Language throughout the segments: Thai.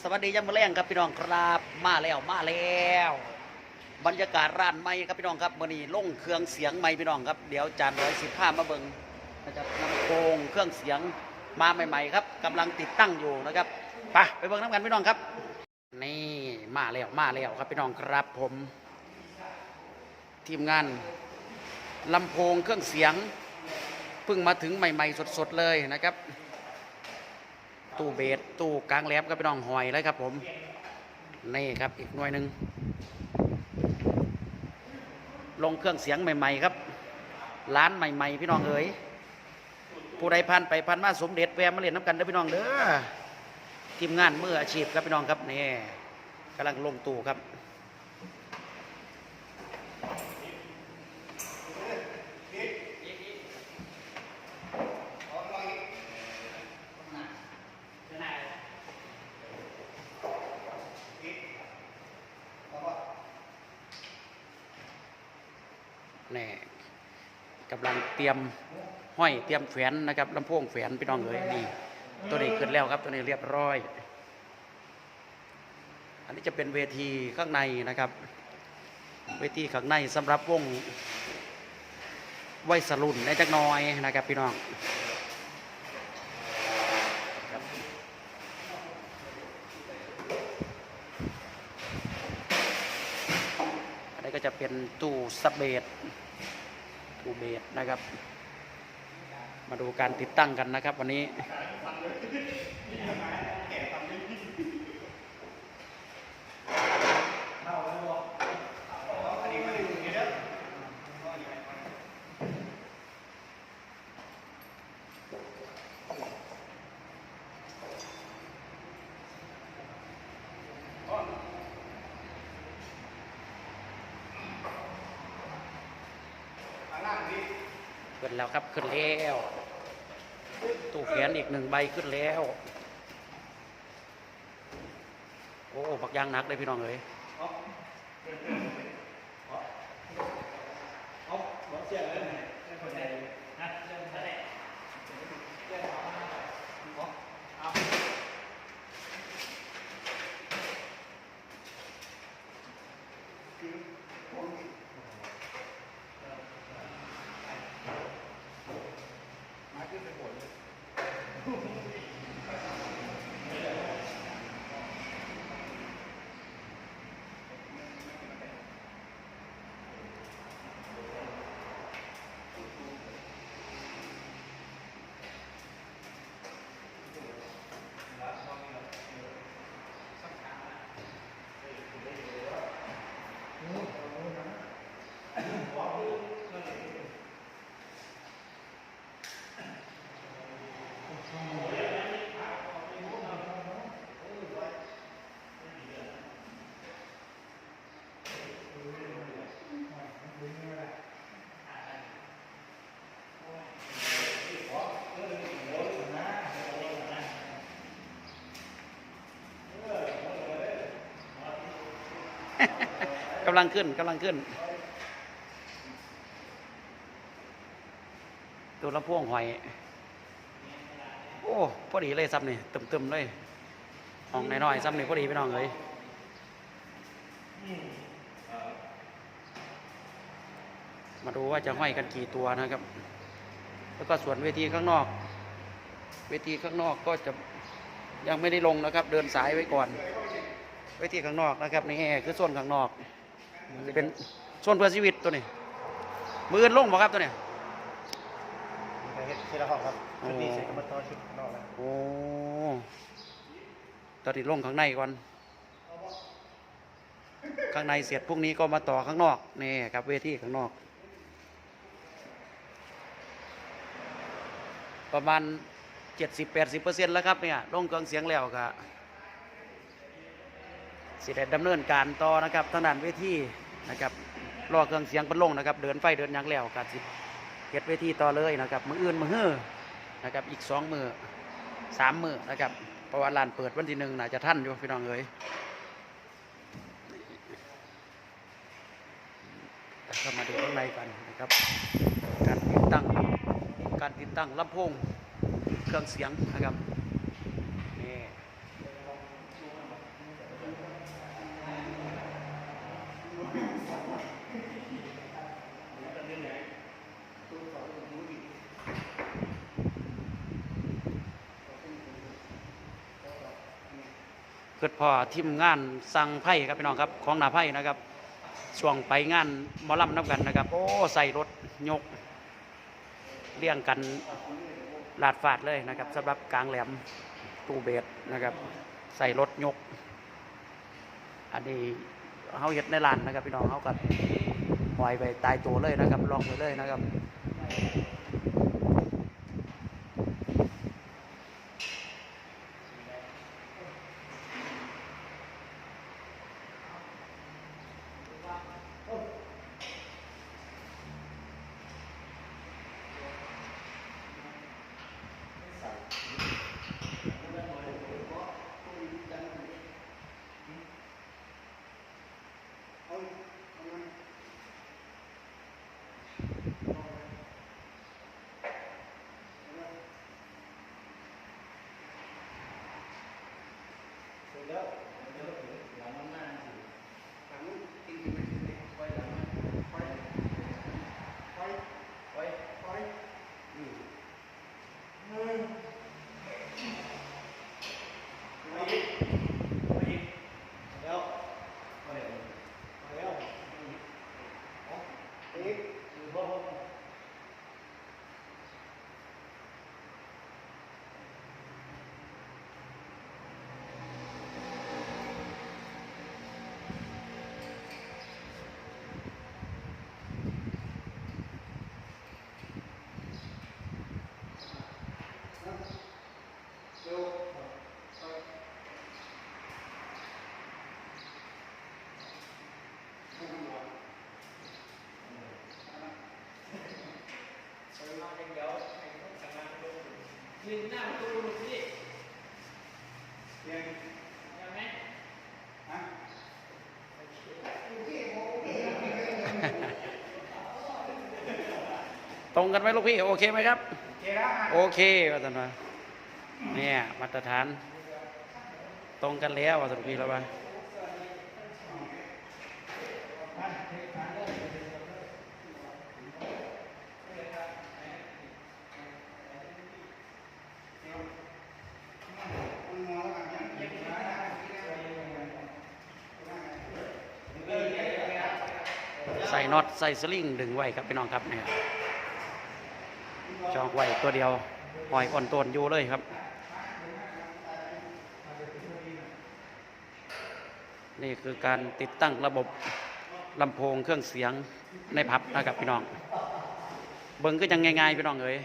สวัสดียามมื้อแรงครับพี่น้องครับมาแล้วมาแล้ว บรรยากาศร้านใหม่ครับพี่น้องครับมื้อนี้ลงเครื่องเสียงใหม่พี่น้องครับเดี๋ยวจานร้อยสิบห้ามาเบิ่งนะครับลำโพงเครื่องเสียงมาใหม่ ๆ ครับกำลังติดตั้งอยู่นะครับไปไปเบิ่งน้ำกันพี่น้องครับ นี่มาแล้วมาแล้วครับพี่น้องครับผม ทีมงานลำโพงเครื่องเสียงเพิ่งมาถึงใหม่ ๆ สดๆเลยนะครับ ตู้เบสตู้กลางแหลมครับพี่น้องหอยเลยครับผม นี่ครับอีกหน่วยหนึ่งลงเครื่องเสียงใหม่ ๆ ครับ ร้านใหม่ ๆ พี่น้องเอ๋ยผู้ใดพันไปพันมาสมเด็จแวมมาเรียนน้ำกันเด้อพี่น้องเด้อทีมงานมืออาชีพครับพี่น้องครับนี่กำลังลงตู้ครับ นี่ กำลังเตรียมห้อยเตรียมแฝนนะครับลำโพงแฝนพี่น้องเอ๋ยนี่ตัวนี้ขึ้นแล้วครับตัวนี้เรียบร้อย อันนี้จะเป็นเวทีข้างในนะครับ เวทีข้างในสำหรับวงไวยสรุนในจักน้อยนะครับพี่น้องอันนี้ก็จะเป็นตู้ซับเบส อูเบสนะครับ มาดูการติดตั้งกันนะครับ วันนี้ แล้วครับขึ้นแล้วตู้แขนอีกหนึ่งใบขึ้นแล้ว โอ้บักยางนักเลยพี่น้องเอ้ย กำลังขึ้นกำลังขึ้น ตัวลำโพงหอย โอ้พอดีเลยซ้ำนี่ตึมๆเลยห้องน้อยๆซ้ำนี่พอดีพี่น้องเลยมาดูว่าจะห้อยกันกี่ตัวนะครับ แล้วก็ส่วนเวทีข้างนอก เวทีข้างนอกก็จะยังไม่ได้ลงนะครับ เดินสายไว้ก่อน เวทีข้างนอกนะครับนี่คือส่วนข้างนอก จะเป็นส่วนเพื่อชีวิตตัวนี้ มืออนลงบ่ครับตัวนี้ไปเฮ็ดทีละห้องครับชุดนี้เสร็จก็มาต่อชุดนอกแล้วโอ้ตอนนี้ลงข้างในก่อน ข้างในเสร็จพรุ่งนี้ก็มาต่อข้างนอกนี่ครับเวทีข้างนอก ประมาณ 70-80%แล้วครับเนี่ยลงเครื่องเสียงแล้วครับ สิได้ดำเนินการต่อนะครับทางด้านเวทีนะครับรอเครื่องเสียงเป็นลงนะครับ เดินไฟเดินยังแล้วก็สิเฮ็ดเวทีต่อเลยนะครับ มืออื่นมือเฮือนะครับอีกสองมือสามมือนะครับเพราะว่าลานเปิดวันที่หนึ่งน่าจะท่านอยู่พี่น้องเอ้ยก็มาดูข้างในกันนะครับ การติดตั้งการติดตั้งลำโพงเครื่องเสียงนะครับนี่ เกิดพอทีมงานสั่งไพ่ครับพี่น้องครับของหนาไพ่นะครับช่วงไปงานมอลำน้ำกันนะครับ โอ้ใส่รถยกเรียงกันลาดฟาดเลยนะครับสำหรับกลางแหลมตู้เบสนะครับ ใส่รถยก อันนี้เขาเห็ดในลานนะครับพี่น้องเขากับปล่อยไปตายตัวเลยนะครับลองไปเลยนะครับ แล้วแล้วอีกบ่ ตรงกันไหมลูกพี่ โอเคไหมครับ โอเคแล้วโอเคว่าสันว่าเนี่ยมาตรฐาน ตรงกันแล้วว่าสันพี่แล้วว่า ใส่ น็อตใส่สลิงดึงไว้ครับพี่น้องครับเนี่ยจองไว้ตัวเดียวปล่อยอ่อนต้นอยู่เลยครับ นี่คือการติดตั้งระบบลำโพงเครื่องเสียงในผับนะครับพี่น้อง เบิ้งก็ยังง่ายๆพี่น้องเอ๋ย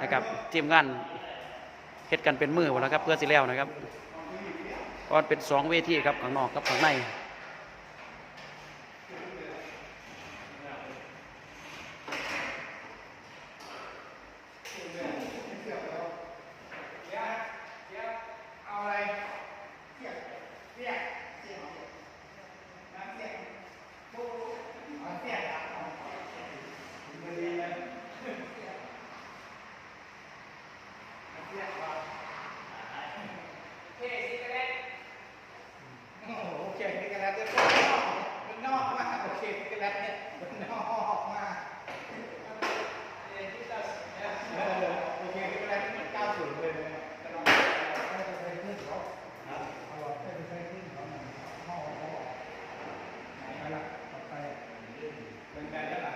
นะครับทีมงานเฮ็ดกันเป็นมือหมดแล้วครับเพื่อสิแล้วนะครับเพราะมันเป็นสองเวทีครับข้างนอกกับข้างใน เอาอะไรเสียบเสียบเสียบน้ำเสียบปุ๊บเอาเสียบเอามันดีเลยเสียบ เอเท่สิกันแล้วโอ้โหโอเคสิกันแล้วจะเป็นนอกมากโอเคสิกันแล้วเนี่ยมันนอกเออโอเคสิกันแล้วเหมือนเก้าศูนย์เลยนะแต่เราไม่ต้องไปขึ้นเขาเอาหลอดไปใช้ขึ้นเขาหน่อยห่อห่อไหนล่ะต่อไปเป็นไงแล้วล่ะ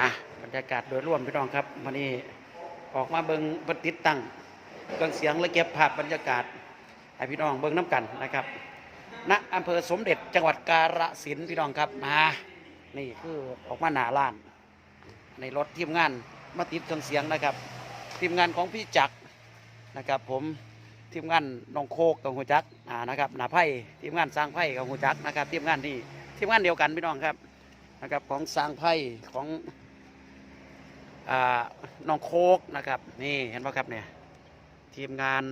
อะบ รรยากาศโดยรวมพี่น้องครับวันนี้ออกมาเบิงปฏิดตั้งเครื่องเสียงและเก็บภาพบรรยากาศให้พี่น้องเบิงน้ำกันนะครับณอำเภอสมเด็จจังหวัดกาฬสินธุ์พี่น้องครับมานี่คือออกมาหนาล้าน ในรถทีมงานมาติดเครื่องเสียงนะครับ ทีมงานของพี่จักรนะครับ ผมทีมงานน้องโคกกับหูจักอ่านะครับหนาไพ่ทีมงานสร้างไพ่กับหูจักนะครับ ทีมงานนี่ทีมงานเดียวกันพี่น้องครับนะครับของสร้างไพ่ของ น้องโคกนะครับ นี่เห็นไหมครับเนี่ยทีมงาน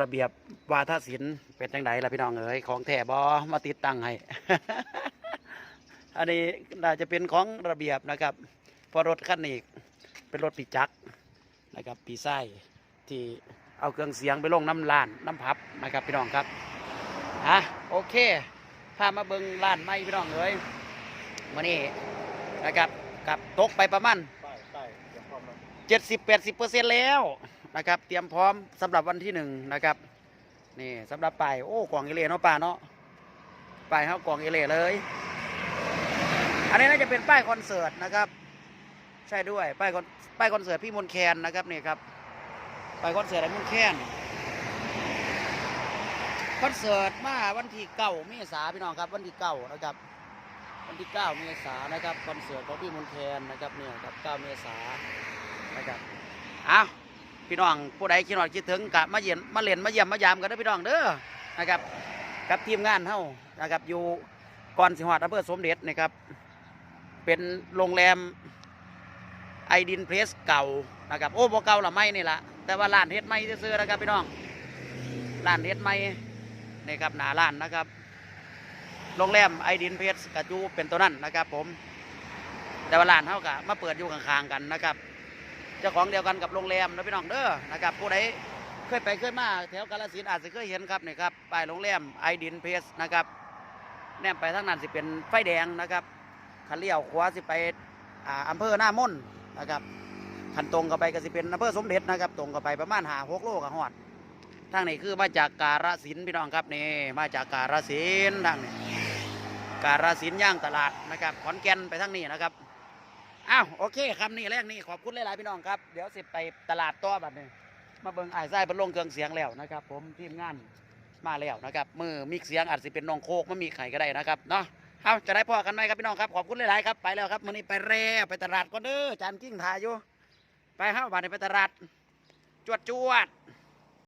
ระเบียบวาทศิลป์เป็นจังไดล่ะพี่น้องเอ๋ยของแถบอมาติดตั้งให้ อันนี้น่าจะเป็นของระเบียบนะครับพอรถคันนี้เป็นรถปีจักรนะครับปีไส้ที่เอาเครื่องเสียงไปลงน้ำลานน้ำพับนะครับพี่น้องครับอะโอเคพามาเบิงล้านไม้พี่น้องเอ๋ยมื่อนี้นะครับ กับตกไปประมาณเจ็ดสิบแปดสิบเปอร์เซ็นต์แล้วนะครับ เตรียมพร้อมสำหรับวันที่หนึ่งนะครับนี่สำหรับป้ายโอ้กล่องเอเล่เนาะป้าเนาะป้ายเขากล่องเอเล่เลย อันนี้น่าจะเป็นป้ายคอนเสิร์ตนะครับ ใช่ด้วยป้ายคอนป้ายคอนเสิร์ตพี่มนแคนนะครับนี่ครับป้ายคอนเสิร์ตไอ้มนแคนคอนเสิร์ตมาวันที่เก้าเมษาพี่น้องครับวันที่เก้านะครับ วันที่เก้าเมษานะครับคอนเสิร์ตของพี่มนแคนนะครับเนี่ยครับเก้าเมษานะครับอ้าวพี่น้องผู้ใดคิดหอดคิดถึงกะมาเยี่ยมมาเล่นมาเยี่ยมมายามกันเด้อพี่น้องเด้อนะครับกับทีมงานเฮานะครับอยู่ก่อนสิหอดอำเภอสมเด็จนะครับ เป็นโรงแรมไอดินเพรสเก่านะครับโอ้บ่เก่าละไม่นี่ละแต่ว่าร้านเฮ็ดไม่ซื้อนะครับพี่น้องร้านเฮ็ดไม่นี่ครับหนาร้านนะครับ โรงแรมไอดินเพชรกระจูเป็นตัวนั้นนะครับผม แต่ว่าร้านเท่ากับมาเปิดอยู่ข้างๆกันนะครับ เจ้าของเดียวกันกับโรงแรมนะพี่น้องเด้อนะครับ ผู้ใดเคยไปเคยมาแถวกาฬสินอาจจะเคยเห็นครับนี่ครับป้ายโรงแรมไอดินเพชรนะครับแนมไปทางนั้นสิเป็นไฟแดงนะครับขันเลี้ยวขวาสิไปอ่าอำเภอหน้ามนนะครับขันตรงก็ไปก็สิเป็นอำเภอสมเด็จนะครับ ตรงก็ไปประมาณหาหกโลกับฮอดทางนี้คือมาจากการสินพี่น้องครับนี่มาจากการสินทางนี้ การาสินย่างตลาดนะครับขอนแก่นไปทางนี้นะครับอ้าวโอเคคำนี้แรกนี่ขอบคุณหลายๆพี่น้องครับเดี๋ยวสิไปตลาดต่อบัดนี้มาเบิ่งไอ้ไส้เป็นลงเครื่องเสียงแล้วนะครับ ผมทีมงานมาแล้วนะครับมือมิกเสียงอาจสิเป็นน้องโคกไมันมีไข่ก็ได้นะครับเนาะเอาจะได้พ่อกันไหมครับพี่น้องครับขอบคุณหลายๆครับไปแล้วครับมื้อนี้ไปแล้วไปตลาดก่อนเด้อจานกิ้งถ่ายอยู่ไปเฮ้าบัดนี้ไปตลาดจวดจวด